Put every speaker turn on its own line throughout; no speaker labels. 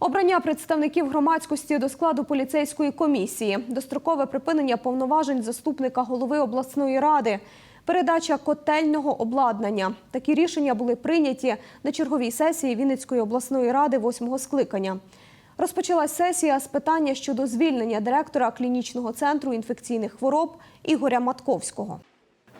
Обрання представників громадськості до складу поліцейської комісії, дострокове припинення повноважень заступника голови обласної ради, передача котельного обладнання. Такі рішення були прийняті на черговій сесії Вінницької обласної ради восьмого скликання. Розпочалась сесія з питання щодо звільнення директора клінічного центру інфекційних хвороб Ігоря Матковського.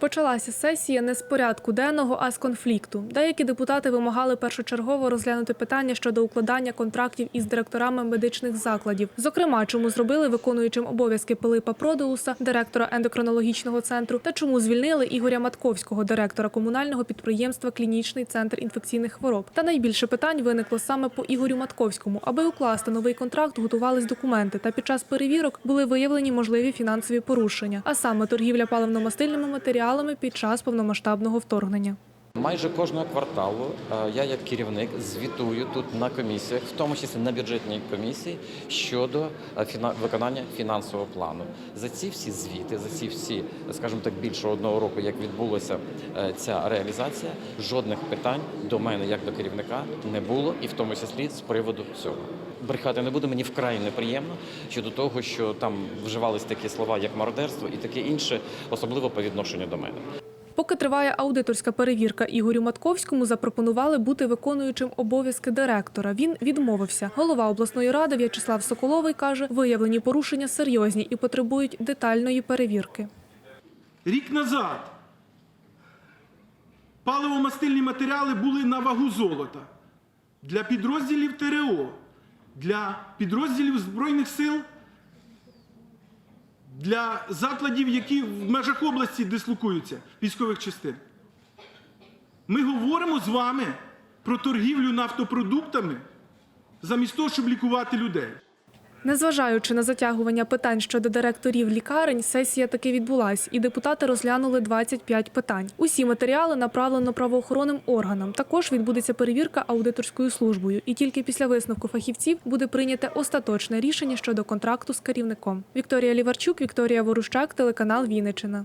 Почалася сесія не з порядку денного, а з конфлікту. Деякі депутати вимагали першочергово розглянути питання щодо укладання контрактів із директорами медичних закладів. Зокрема, чому зробили виконуючим обов'язки Пилипа Продеуса, директора ендокринологічного центру, та чому звільнили Ігоря Матковського, директора комунального підприємства Клінічний центр інфекційних хвороб. Та найбільше питань виникло саме по Ігорю Матковському. Аби укласти новий контракт, готувались документи. Та під час перевірок були виявлені можливі фінансові порушення, а саме торгівля паливно-мастильними матеріалами під час повномасштабного вторгнення.
Майже кожного кварталу е, я як керівник звітую тут на комісіях, в тому числі на бюджетній комісії, щодо е, виконання фінансового плану. За ці всі звіти, за ці всі, скажімо так, більше одного року, як відбулася е, ця реалізація, жодних питань до мене як до керівника не було, і в тому числі з приводу цього. Брехати не буду, мені вкрай неприємно щодо того, що там вживались такі слова, як мародерство і таке інше, особливо по відношенню до мене.
Поки триває аудиторська перевірка Ігорю Матковському, запропонували бути виконуючим обов'язки директора. Він відмовився. Голова обласної ради В'ячеслав Соколовий каже, виявлені порушення серйозні і потребують детальної перевірки.
Рік назад паливо-мастильні матеріали були на вагу золота для підрозділів ТРО, для підрозділів Збройних сил, для закладів, які в межах області дислокуються, військових частин. Ми говоримо з вами про торгівлю нафтопродуктами замість того, щоб лікувати людей.
Незважаючи на затягування питань щодо директорів лікарень, сесія таки відбулась, і депутати розглянули 25 питань. Усі матеріали направлено правоохоронним органам. Також відбудеться перевірка аудиторською службою, і тільки після висновку фахівців буде прийняте остаточне рішення щодо контракту з керівником. Вікторія Ліварчук, Вікторія Ворущак, телеканал Вінниччина.